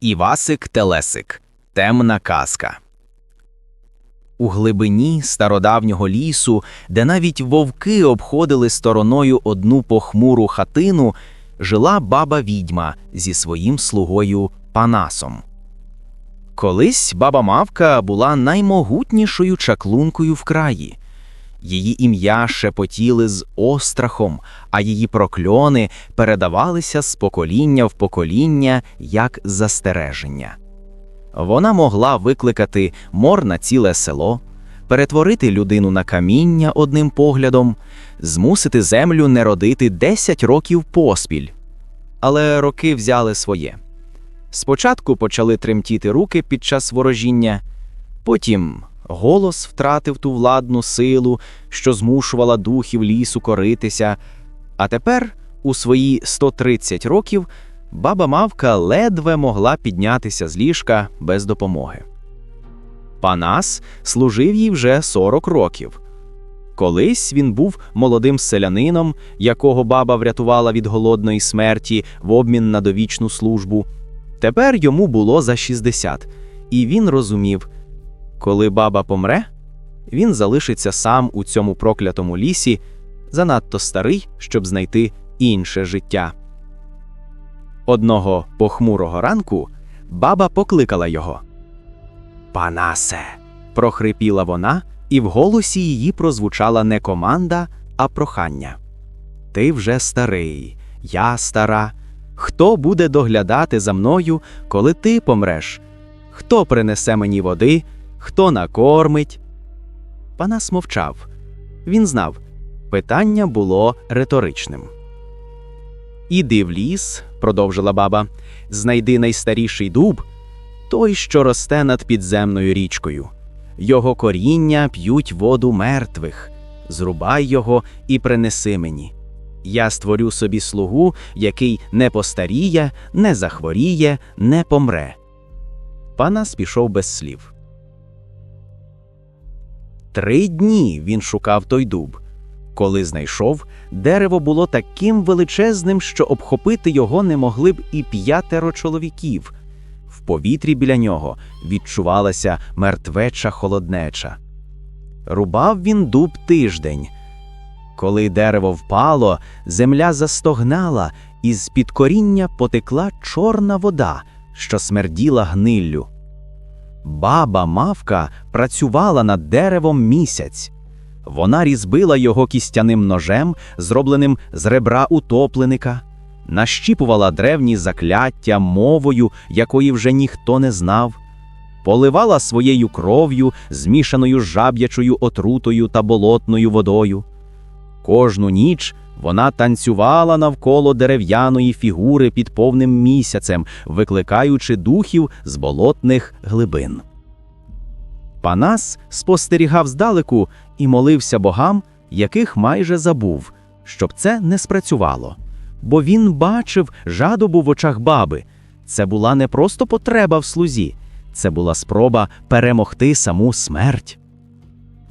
Івасик Телесик. Темна казка. У глибині стародавнього лісу, де навіть вовки обходили стороною одну похмуру хатину, жила баба відьма зі своїм слугою Панасом. Колись баба Мавка була наймогутнішою чаклункою в краї. Її ім'я шепотіли з острахом, а її прокльони передавалися з покоління в покоління як застереження. Вона могла викликати мор на ціле село, перетворити людину на каміння одним поглядом, змусити землю не родити 10 років поспіль. Але роки взяли своє. Спочатку почали тремтіти руки під час ворожіння, потім голос втратив ту владну силу, що змушувала духів лісу коритися. А тепер, у свої 130 років, баба Мавка ледве могла піднятися з ліжка без допомоги. Панас служив їй вже 40 років. Колись він був молодим селянином, якого баба врятувала від голодної смерті в обмін на довічну службу. Тепер йому було за 60, і він розумів, коли баба помре, він залишиться сам у цьому проклятому лісі, занадто старий, щоб знайти інше життя. Одного похмурого ранку баба покликала його. Панасе. прохрипіла вона, і в голосі її прозвучала не команда, а прохання. Ти вже старий, я стара. Хто буде доглядати за мною, коли ти помреш? Хто принесе мені води, хто накормить? Панас мовчав. Він знав, питання було риторичним. Іди в ліс, продовжила баба, знайди найстаріший дуб, той, що росте над підземною річкою. Його коріння п'ють воду мертвих. Зрубай його і принеси мені. Я створю собі слугу, який не постаріє, не захворіє, не помре. Панас пішов без слів. Три дні він шукав той дуб. Коли знайшов, дерево було таким величезним, що обхопити його не могли б і п'ятеро чоловіків. В повітрі біля нього відчувалася мертвеча холоднеча. Рубав він дуб тиждень. Коли дерево впало, земля застогнала, і з під коріння потекла чорна вода, що смерділа гниллю. Баба мавка працювала над деревом місяць. Вона різбила його кістяним ножем, зробленим з ребра утопленика, нащіпувала древні закляття мовою, якої вже ніхто не знав, поливала своєю кров'ю, змішаною з жаб'ячою отрутою та болотною водою. Кожну ніч вона танцювала навколо дерев'яної фігури під повним місяцем, викликаючи духів з болотних глибин. Панас спостерігав здалеку і молився богам, яких майже забув, щоб це не спрацювало. Бо він бачив жадобу в очах баби. Це була не просто потреба в слузі, це була спроба перемогти саму смерть.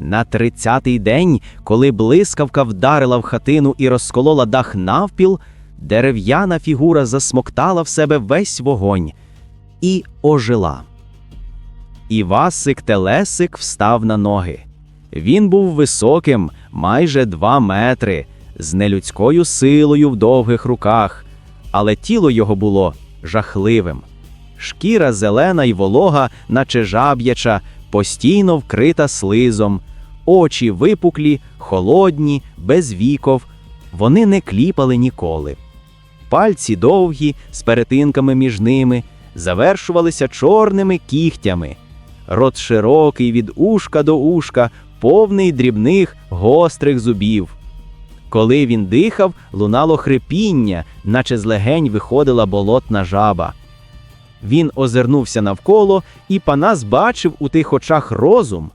На тридцятий день, коли блискавка вдарила в хатину і розколола дах навпіл, дерев'яна фігура засмоктала в себе весь вогонь і ожила. Івасик Телесик встав на ноги. Він був високим, майже два метри, з нелюдською силою в довгих руках, але тіло його було жахливим. Шкіра зелена й волога, наче жаб'яча, постійно вкрита слизом, очі випуклі, холодні, без віков. Вони не кліпали ніколи. Пальці довгі, з перетинками між ними, завершувалися чорними кігтями. Рот широкий від ушка до ушка, повний дрібних гострих зубів. Коли він дихав, лунало хрипіння, наче з легень виходила болотна жаба. Він озирнувся навколо, і Панас бачив у тих очах розум.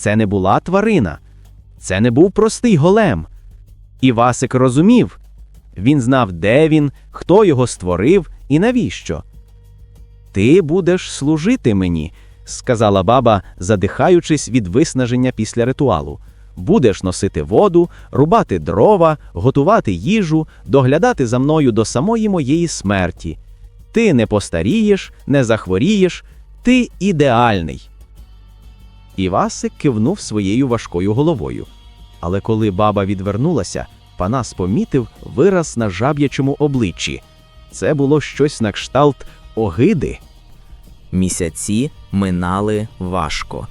Це не була тварина, це не був простий голем. Івасик розумів він знав, де він, хто його створив і навіщо. Ти будеш служити мені, сказала баба, задихаючись від виснаження після ритуалу. Будеш носити воду, рубати дрова, готувати їжу, доглядати за мною до самої моєї смерті. Ти не постарієш, не захворієш, ти ідеальний. Івасик кивнув своєю важкою головою. Але коли баба відвернулася, Панас помітив вираз на жаб'ячому обличчі. Це було щось на кшталт огиди. Місяці минали важко.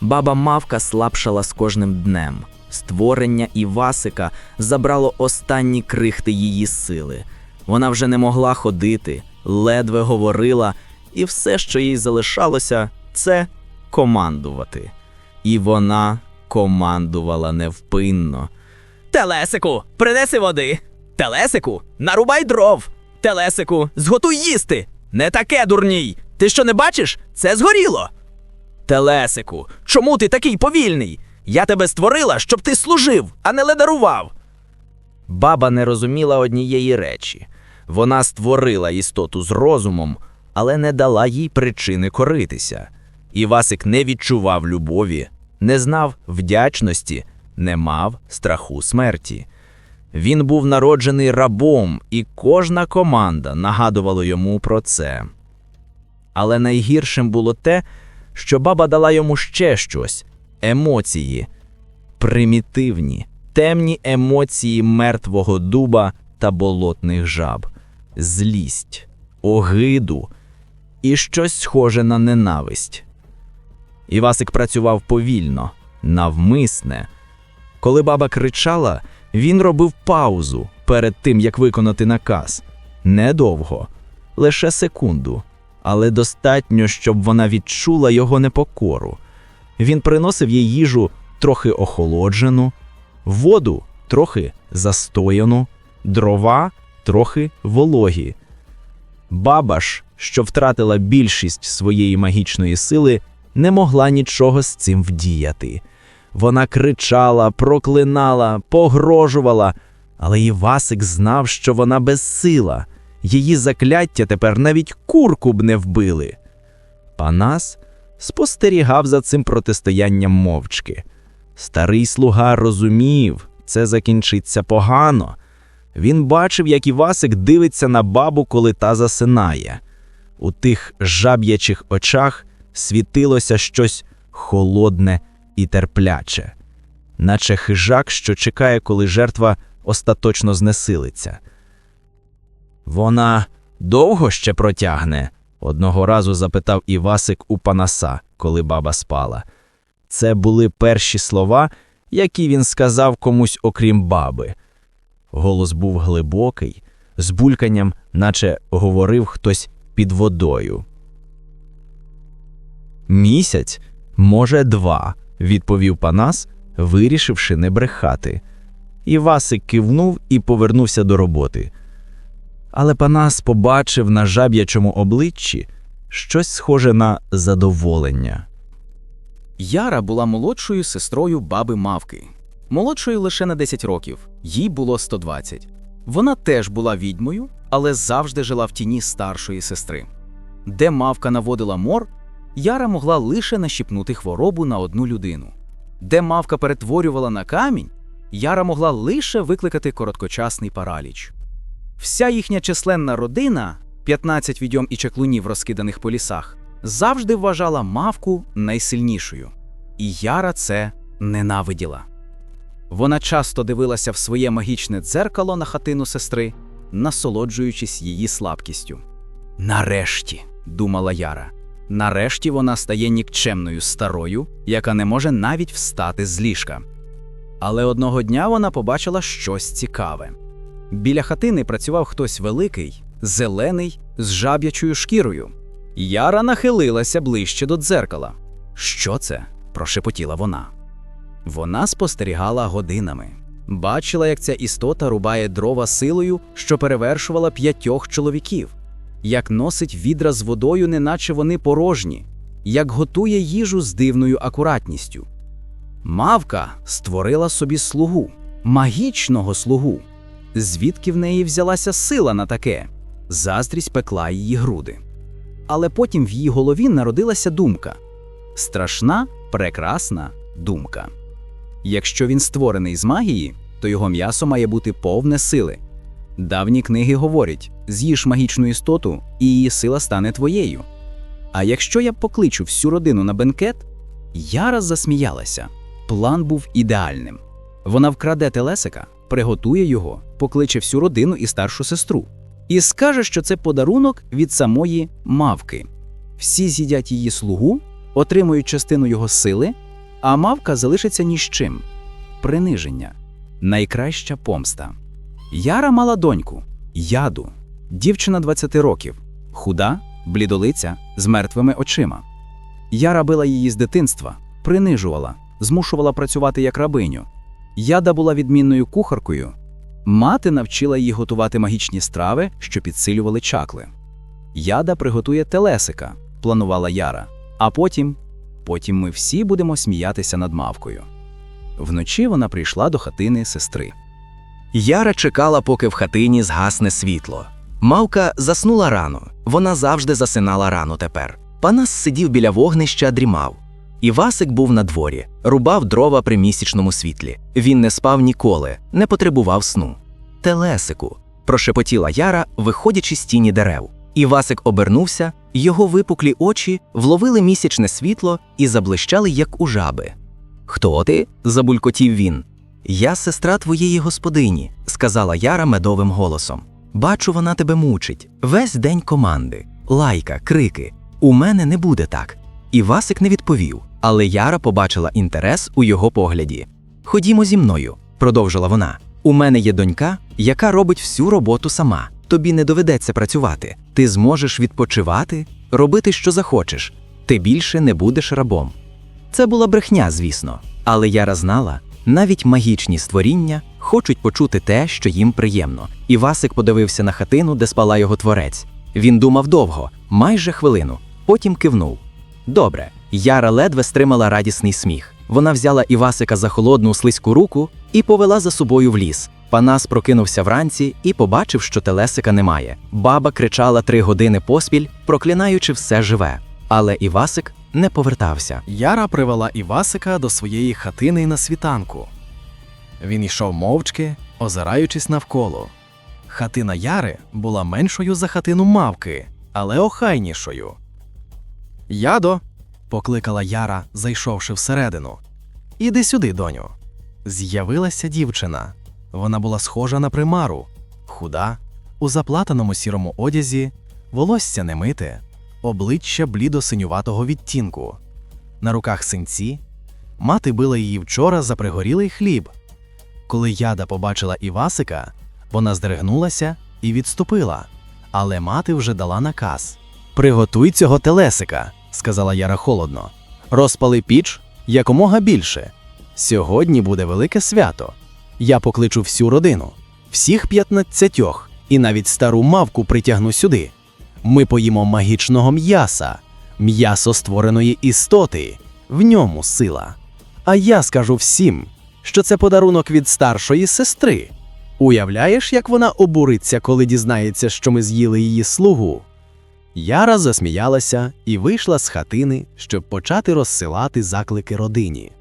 Баба мавка слабшала з кожним днем. Створення Івасика забрало останні крихти її сили. Вона вже не могла ходити, ледве говорила, і все, що їй залишалося, це командувати. І вона командувала невпинно. Телесику, принеси води. Телесику, нарубай дров. Телесику, зготуй їсти. Не таке дурній. Ти що не бачиш? Це згоріло. Телесику, чому ти такий повільний? Я тебе створила, щоб ти служив, а не ледарував. Баба не розуміла однієї речі. Вона створила істоту з розумом, але не дала їй причини коритися. Івасик не відчував любові, не знав вдячності, не мав страху смерті. Він був народжений рабом, і кожна команда нагадувала йому про це. Але найгіршим було те, що баба дала йому ще щось емоції, примітивні, темні емоції мертвого дуба та болотних жаб, злість, огиду і щось схоже на ненависть. Івасик працював повільно, навмисне. Коли баба кричала, він робив паузу перед тим, як виконати наказ. Недовго, лише секунду, але достатньо, щоб вона відчула його непокору. Він приносив їй їжу трохи охолоджену, воду трохи застояну, дрова трохи вологі. Баба ж, що втратила більшість своєї магічної сили, не могла нічого з цим вдіяти. Вона кричала, проклинала, погрожувала, але Івасик знав, що вона безсила. Її закляття тепер навіть курку б не вбили. Панас спостерігав за цим протистоянням мовчки. Старий слуга розумів, це закінчиться погано. Він бачив, як Івасик дивиться на бабу, коли та засинає. У тих жаб'ячих очах світилося щось холодне і терпляче, наче хижак, що чекає, коли жертва остаточно знесилиться. Вона довго ще протягне? одного разу запитав Івасик у Панаса, коли баба спала. Це були перші слова, які він сказав комусь окрім баби. Голос був глибокий, з бульканням, наче говорив хтось під водою. Місяць, може, два, відповів Панас, вирішивши не брехати. Івасик кивнув і повернувся до роботи. Але Панас побачив на жаб'ячому обличчі щось схоже на задоволення. Яра була молодшою сестрою баби Мавки. Молодшою лише на 10 років, їй було 120. Вона теж була відьмою, але завжди жила в тіні старшої сестри. Де мавка наводила мор, Яра могла лише нащіпнути хворобу на одну людину. Де мавка перетворювала на камінь, Яра могла лише викликати короткочасний параліч. Вся їхня численна родина, 15 відьом і чаклунів, розкиданих по лісах, завжди вважала мавку найсильнішою. І Яра це ненавиділа. Вона часто дивилася в своє магічне дзеркало на хатину сестри, насолоджуючись її слабкістю. Нарешті, думала Яра, нарешті вона стає нікчемною старою, яка не може навіть встати з ліжка. Але одного дня вона побачила щось цікаве. Біля хатини працював хтось великий, зелений, з жаб'ячою шкірою. Яра нахилилася ближче до дзеркала. Що це? прошепотіла вона. Вона спостерігала годинами. Бачила, як ця істота рубає дрова силою, що перевершувала п'ятьох чоловіків, як носить відра з водою, неначе вони порожні, як готує їжу з дивною акуратністю. Мавка створила собі слугу, магічного слугу. Звідки в неї взялася сила на таке? Заздрість пекла її груди. Але потім в її голові народилася думка страшна, прекрасна думка. Якщо він створений з магії, то його м'ясо має бути повне сили. Давні книги говорять: з'їж магічну істоту, і її сила стане твоєю. А якщо я покличу всю родину на бенкет, Яра засміялася. План був ідеальним. Вона вкраде телесика, приготує його, покличе всю родину і старшу сестру. І скаже, що це подарунок від самої мавки. Всі з'їдять її слугу, отримують частину його сили, а мавка залишиться ні з чим. Приниження найкраща помста. Яра мала доньку, яду, дівчина 20 років, худа, блідолиця, з мертвими очима. Яра била її з дитинства, принижувала, змушувала працювати як рабиню. Яда була відмінною кухаркою. Мати навчила її готувати магічні страви, що підсилювали чакли. Яда приготує телесика, планувала Яра. А потім, потім ми всі будемо сміятися над мавкою. Вночі вона прийшла до хатини сестри. Яра чекала, поки в хатині згасне світло. Мавка заснула рано, вона завжди засинала рано тепер. Панас сидів біля вогнища, дрімав. Івасик був на дворі, рубав дрова при місячному світлі. Він не спав ніколи, не потребував сну. Телесику, прошепотіла Яра, виходячи з тіні дерев. Івасик обернувся, його випуклі очі вловили місячне світло і заблищали, як у жаби. Хто ти? забулькотів він. Я сестра твоєї господині, сказала Яра медовим голосом. Бачу, вона тебе мучить. Весь день команди, лайка, крики. У мене не буде так. І Васик не відповів, але Яра побачила інтерес у його погляді. Ходімо зі мною, продовжила вона. У мене є донька, яка робить всю роботу сама. Тобі не доведеться працювати. Ти зможеш відпочивати, робити, що захочеш. Ти більше не будеш рабом. Це була брехня, звісно, але Яра знала, навіть магічні створіння хочуть почути те, що їм приємно. І Васик подивився на хатину, де спала його творець. Він думав довго, майже хвилину, потім кивнув. Добре, Яра ледве стримала радісний сміх. Вона взяла Івасика за холодну слизьку руку і повела за собою в ліс. Панас прокинувся вранці і побачив, що телесика немає. Баба кричала три години поспіль, проклинаючи все живе. Але Івасик не повертався. Яра привела Івасика до своєї хатини на світанку. Він йшов мовчки, озираючись навколо. Хатина Яри була меншою за хатину мавки, але охайнішою. Ядо, покликала Яра, зайшовши всередину. Іди сюди, доню. З'явилася дівчина. Вона була схожа на примару, худа, у заплатаному сірому одязі, волосся немите, обличчя блідо-синюватого відтінку. На руках синці. Мати била її вчора за пригорілий хліб. Коли яда побачила Івасика, вона здригнулася і відступила. Але мати вже дала наказ: Приготуй цього телесика, сказала Яра холодно. Розпали піч якомога більше. Сьогодні буде велике свято. Я покличу всю родину, всіх п'ятнадцятьох, і навіть стару мавку притягну сюди. Ми поїмо магічного м'яса, м'ясо створеної істоти, в ньому сила. А я скажу всім, що це подарунок від старшої сестри. Уявляєш, як вона обуриться, коли дізнається, що ми з'їли її слугу? Яра засміялася і вийшла з хатини, щоб почати розсилати заклики родині.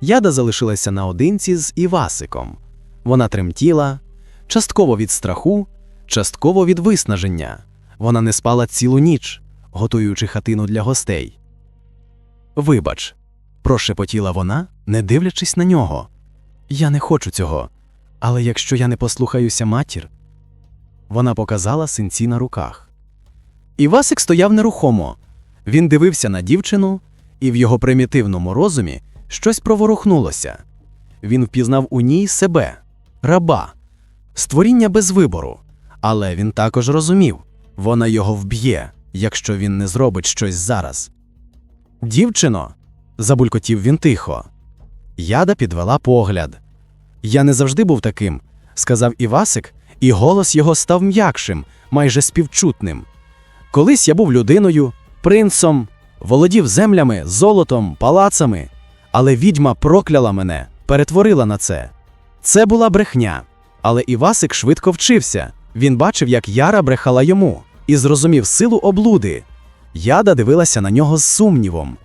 Яда залишилася наодинці з Івасиком. Вона тремтіла, частково від страху, частково від виснаження. Вона не спала цілу ніч, готуючи хатину для гостей. Вибач, прошепотіла вона, не дивлячись на нього. Я не хочу цього. Але якщо я не послухаюся матір. Вона показала синці на руках. Івасик стояв нерухомо. Він дивився на дівчину, і в його примітивному розумі щось проворухнулося. Він впізнав у ній себе, раба, створіння без вибору. Але він також розумів вона його вб'є, якщо він не зробить щось зараз. Дівчино, забулькотів він тихо. Яда підвела погляд. Я не завжди був таким, сказав Івасик, і голос його став м'якшим, майже співчутним. Колись я був людиною, принцом, володів землями, золотом, палацами, але відьма прокляла мене, перетворила на це. Це була брехня. Але Івасик швидко вчився. Він бачив, як Яра брехала йому, і зрозумів силу облуди. Яда дивилася на нього з сумнівом.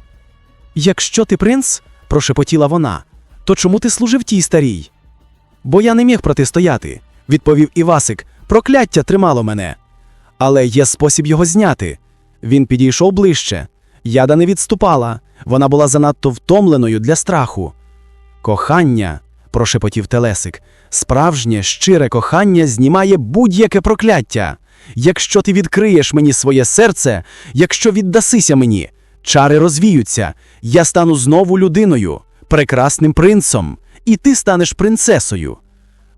Якщо ти принц, прошепотіла вона, то чому ти служив тій старій? Бо я не міг протистояти. відповів Івасик. Прокляття тримало мене. Але є спосіб його зняти. Він підійшов ближче. Яда не відступала. Вона була занадто втомленою для страху. Кохання, прошепотів Телесик, справжнє щире кохання знімає будь-яке прокляття. Якщо ти відкриєш мені своє серце, якщо віддасися мені, чари розвіються, я стану знову людиною, прекрасним принцом, і ти станеш принцесою.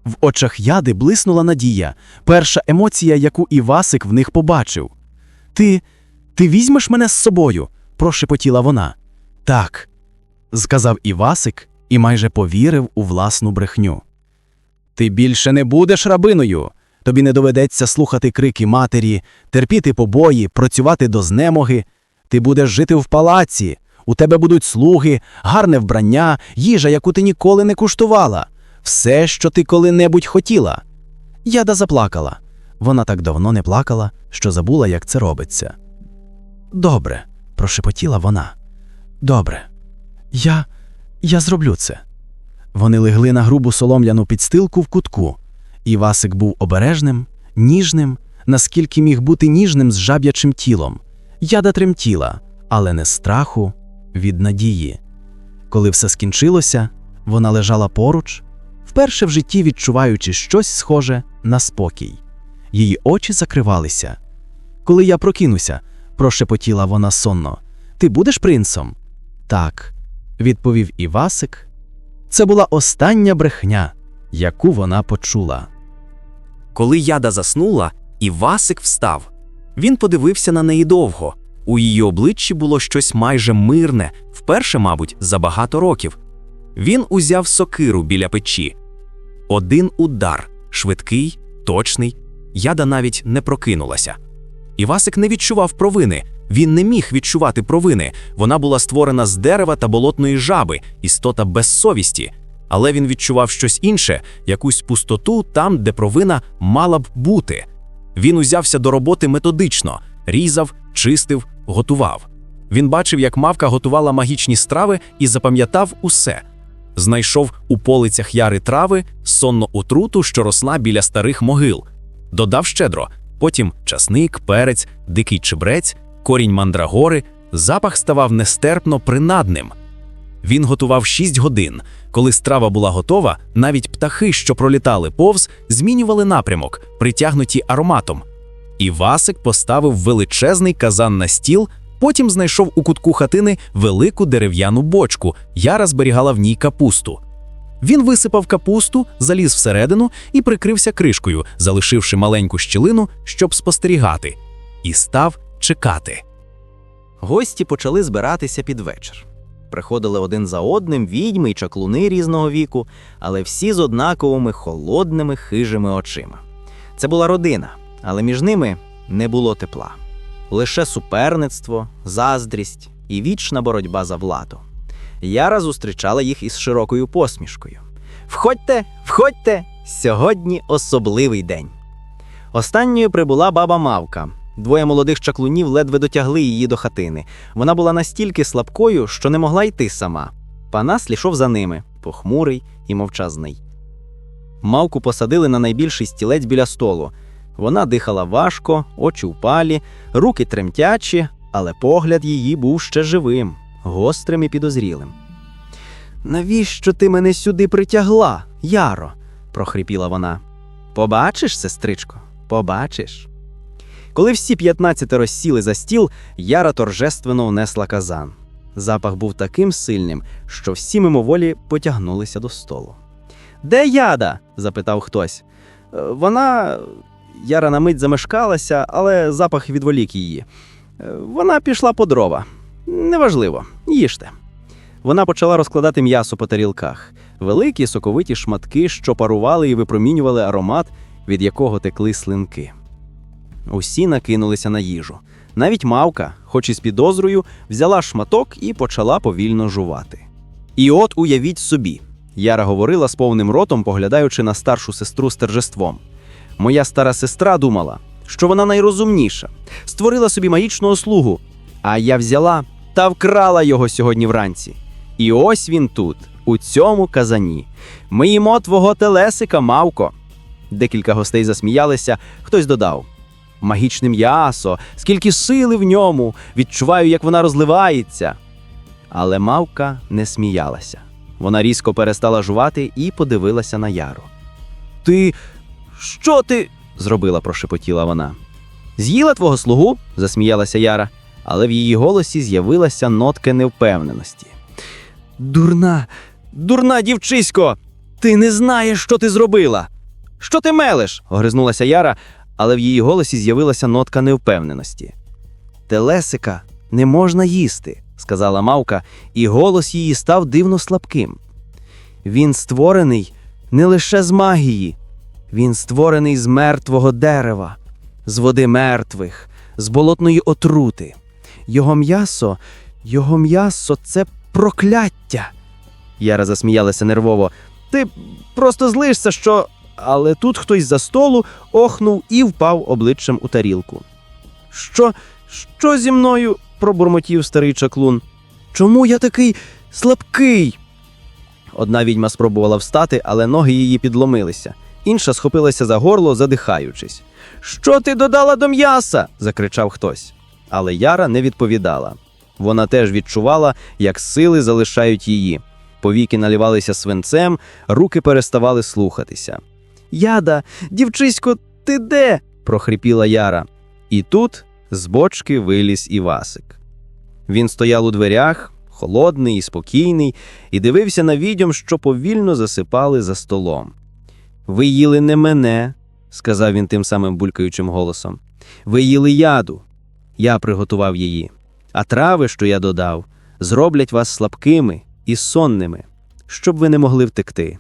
В очах яди блиснула надія, перша емоція, яку Івасик в них побачив. Ти. ти візьмеш мене з собою? прошепотіла вона. Так, сказав Івасик і майже повірив у власну брехню. Ти більше не будеш рабиною. Тобі не доведеться слухати крики матері, терпіти побої, працювати до знемоги. Ти будеш жити в палаці, у тебе будуть слуги, гарне вбрання, їжа, яку ти ніколи не куштувала, все, що ти коли-небудь хотіла. Яда заплакала. Вона так давно не плакала, що забула, як це робиться. Добре, прошепотіла вона. Добре. Я. я зроблю це. Вони легли на грубу солом'яну підстилку в кутку. Івасик був обережним, ніжним, наскільки міг бути ніжним з жаб'ячим тілом. Яда тремтіла, але не страху, від надії. Коли все скінчилося, вона лежала поруч, вперше в житті відчуваючи щось схоже на спокій. Її очі закривалися. Коли я прокинуся, прошепотіла вона сонно. Ти будеш принцом? Так, відповів Івасик. Це була остання брехня, яку вона почула. Коли яда заснула, Івасик встав. Він подивився на неї довго. У її обличчі було щось майже мирне, вперше, мабуть, за багато років. Він узяв сокиру біля печі. Один удар швидкий, точний. Яда навіть не прокинулася. Івасик не відчував провини. Він не міг відчувати провини. Вона була створена з дерева та болотної жаби, істота без совісті. Але він відчував щось інше, якусь пустоту там, де провина мала б бути. Він узявся до роботи методично, різав, чистив, готував. Він бачив, як мавка готувала магічні страви і запам'ятав усе. Знайшов у полицях яри трави, сонну отруту, що росла біля старих могил. Додав щедро, потім часник, перець, дикий чебрець, корінь мандрагори, запах ставав нестерпно принадним. Він готував шість годин. Коли страва була готова, навіть птахи, що пролітали повз, змінювали напрямок, притягнуті ароматом. І Васик поставив величезний казан на стіл, потім знайшов у кутку хатини велику дерев'яну бочку, яра зберігала в ній капусту. Він висипав капусту, заліз всередину і прикрився кришкою, залишивши маленьку щілину, щоб спостерігати, і став чекати. Гості почали збиратися під вечір. Приходили один за одним відьми й чаклуни різного віку, але всі з однаковими холодними хижими очима. Це була родина, але між ними не було тепла. Лише суперництво, заздрість і вічна боротьба за владу. Яра зустрічала їх із широкою посмішкою. Входьте, входьте! Сьогодні особливий день. Останньою прибула баба Мавка. Двоє молодих чаклунів ледве дотягли її до хатини. Вона була настільки слабкою, що не могла йти сама. Панас ішов за ними, похмурий і мовчазний. Мавку посадили на найбільший стілець біля столу. Вона дихала важко, очі впалі, руки тремтячі, але погляд її був ще живим, гострим і підозрілим. Навіщо ти мене сюди притягла, Яро? прохрипіла вона. Побачиш, сестричко, побачиш. Коли всі п'ятнадцяти розсіли за стіл, Яра торжественно внесла казан. Запах був таким сильним, що всі мимоволі потягнулися до столу. Де яда? запитав хтось. «Е, Вона. Яра на мить замешкалася, але запах відволік її. «Е, Вона пішла по дрова. Неважливо, їжте. Вона почала розкладати м'ясо по тарілках, великі соковиті шматки, що парували і випромінювали аромат, від якого текли слинки. Усі накинулися на їжу. Навіть мавка, хоч і з підозрою, взяла шматок і почала повільно жувати. І от уявіть собі, Яра говорила з повним ротом, поглядаючи на старшу сестру з торжеством. Моя стара сестра думала, що вона найрозумніша, створила собі магічного слугу, а я взяла та вкрала його сьогодні вранці. І ось він тут, у цьому казані. Ми їмо твого телесика, мавко. Декілька гостей засміялися, хтось додав: Магічне м'ясо, скільки сили в ньому, відчуваю, як вона розливається. Але мавка не сміялася. Вона різко перестала жувати і подивилася на Яру. Ти. що ти? зробила, прошепотіла вона. З'їла твого слугу? засміялася Яра, але в її голосі з'явилася нотка невпевненості. Дурна, дурна дівчисько! Ти не знаєш, що ти зробила. Що ти мелеш? огризнулася Яра, але в її голосі з'явилася нотка невпевненості. Телесика не можна їсти, сказала мавка, і голос її став дивно слабким. Він створений не лише з магії, він створений з мертвого дерева, з води мертвих, з болотної отрути. Його м'ясо, його м'ясо це прокляття. Яра засміялася нервово. Ти просто злишся, що. Але тут хтось за столу охнув і впав обличчям у тарілку. Що, що зі мною? пробурмотів старий чаклун. Чому я такий слабкий? Одна відьма спробувала встати, але ноги її підломилися. Інша схопилася за горло, задихаючись. Що ти додала до м'яса? закричав хтось. Але Яра не відповідала. Вона теж відчувала, як сили залишають її. Повіки налівалися свинцем, руки переставали слухатися. Яда, дівчисько, ти де? прохрипіла Яра. І тут з бочки виліз Івасик. Він стояв у дверях, холодний і спокійний, і дивився на відьом, що повільно засипали за столом. Ви їли не мене, сказав він тим самим булькаючим голосом. Ви їли яду. Я приготував її. А трави, що я додав, зроблять вас слабкими і сонними, щоб ви не могли втекти.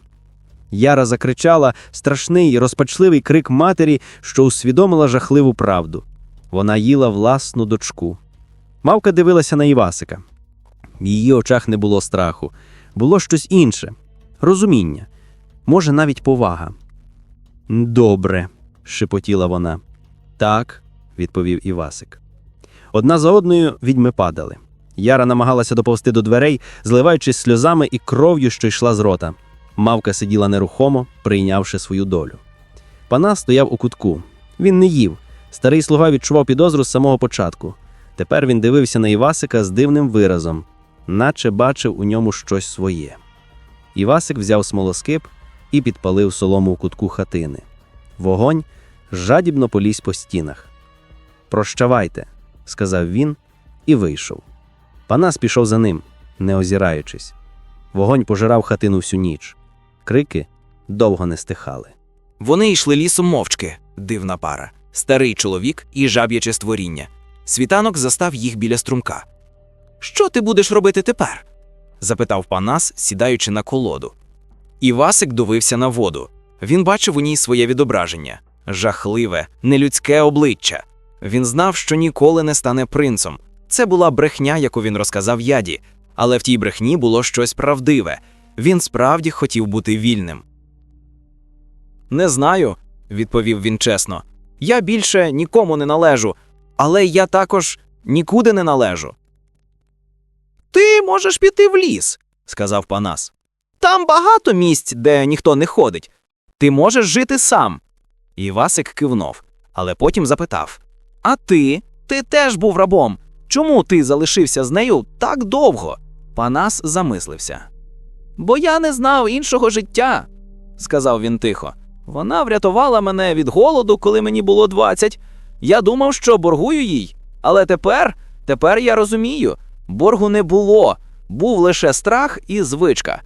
Яра закричала страшний розпачливий крик матері, що усвідомила жахливу правду. Вона їла власну дочку. Мавка дивилася на Івасика. В її очах не було страху, було щось інше розуміння, може, навіть повага. Добре, шепотіла вона. Так, відповів Івасик. Одна за одною відьми падали. Яра намагалася доповзти до дверей, зливаючись сльозами і кров'ю, що йшла з рота. Мавка сиділа нерухомо, прийнявши свою долю. Пана стояв у кутку. Він не їв. Старий слуга відчував підозру з самого початку. Тепер він дивився на Івасика з дивним виразом, наче бачив у ньому щось своє. Івасик взяв смолоскип і підпалив солому у кутку хатини. Вогонь жадібно полізь по стінах. Прощавайте, сказав він і вийшов. Панас пішов за ним, не озираючись. Вогонь пожирав хатину всю ніч. Крики довго не стихали. Вони йшли лісом мовчки, дивна пара, старий чоловік і жаб'яче створіння. Світанок застав їх біля струмка. Що ти будеш робити тепер? запитав Панас, сідаючи на колоду. Івасик дивився на воду. Він бачив у ній своє відображення жахливе, нелюдське обличчя. Він знав, що ніколи не стане принцем. Це була брехня, яку він розказав яді, але в тій брехні було щось правдиве. Він справді хотів бути вільним. Не знаю, відповів він чесно. Я більше нікому не належу, але я також нікуди не належу. Ти можеш піти в ліс, сказав Панас. Там багато місць, де ніхто не ходить. Ти можеш жити сам. Івасик кивнув, але потім запитав: А ти? Ти теж був рабом. Чому ти залишився з нею так довго? Панас замислився. Бо я не знав іншого життя, сказав він тихо. Вона врятувала мене від голоду, коли мені було 20. Я думав, що боргую їй. Але тепер, тепер я розумію, боргу не було, був лише страх і звичка.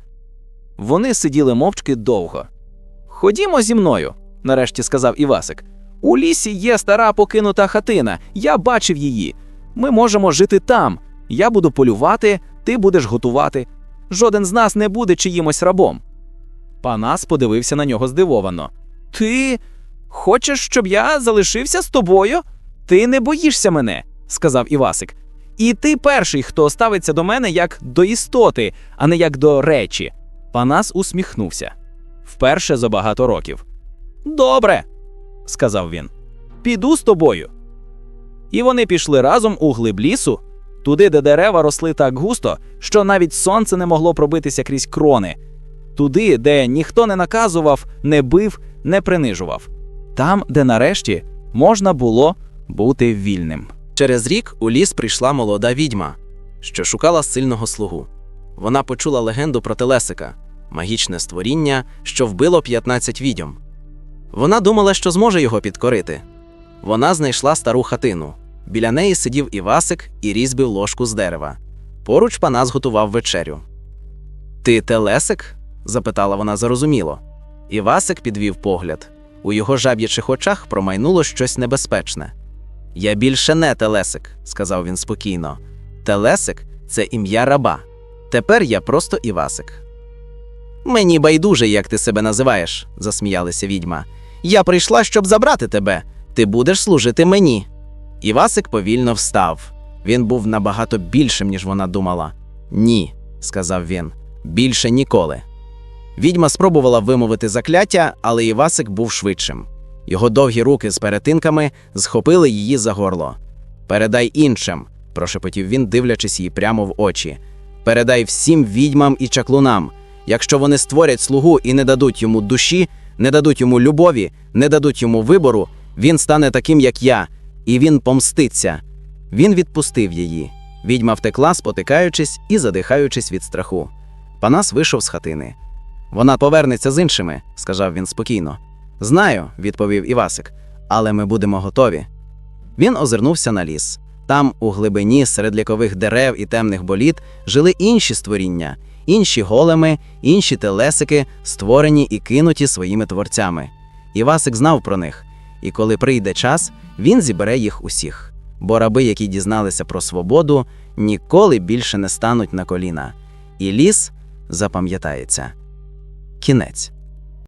Вони сиділи мовчки довго. Ходімо зі мною, нарешті сказав Івасик. У лісі є стара покинута хатина, я бачив її. Ми можемо жити там. Я буду полювати, ти будеш готувати. Жоден з нас не буде чиїмось рабом. Панас подивився на нього здивовано. Ти хочеш, щоб я залишився з тобою? Ти не боїшся мене, сказав Івасик. І ти перший, хто ставиться до мене як до істоти, а не як до речі. Панас усміхнувся вперше за багато років. Добре, сказав він. Піду з тобою. І вони пішли разом у глиб лісу, туди, де дерева росли так густо, що навіть сонце не могло пробитися крізь крони, туди, де ніхто не наказував, не бив, не принижував. Там, де нарешті можна було бути вільним. Через рік у ліс прийшла молода відьма, що шукала сильного слугу. Вона почула легенду про Телесика, магічне створіння, що вбило 15 відьом. Вона думала, що зможе його підкорити. Вона знайшла стару хатину. Біля неї сидів Івасик і різьбив ложку з дерева. Поруч Панас готував вечерю. Ти Телесик? запитала вона зарозуміло. Івасик підвів погляд. У його жаб'ячих очах промайнуло щось небезпечне. Я більше не Телесик, сказав він спокійно. Телесик це ім'я раба. Тепер я просто Івасик. Мені байдуже, як ти себе називаєш, засміялася відьма. Я прийшла, щоб забрати тебе. Ти будеш служити мені. Івасик повільно встав. Він був набагато більшим, ніж вона думала. Ні, сказав він, більше ніколи. Відьма спробувала вимовити закляття, але Івасик був швидшим. Його довгі руки з перетинками схопили її за горло. Передай іншим, прошепотів він, дивлячись їй прямо в очі. Передай всім відьмам і чаклунам. Якщо вони створять слугу і не дадуть йому душі, не дадуть йому любові, не дадуть йому вибору, він стане таким, як я, і він помститься. Він відпустив її. Відьма втекла, спотикаючись і задихаючись від страху. Панас вийшов з хатини. Вона повернеться з іншими, сказав він спокійно. Знаю, відповів Івасик, але ми будемо готові. Він озирнувся на ліс. Там, у глибині, серед лікових дерев і темних боліт, жили інші створіння, інші големи, інші телесики, створені і кинуті своїми творцями. Івасик знав про них, і коли прийде час, він зібере їх усіх. Бо раби, які дізналися про свободу, ніколи більше не стануть на коліна. І ліс запам'ятається. Кінець.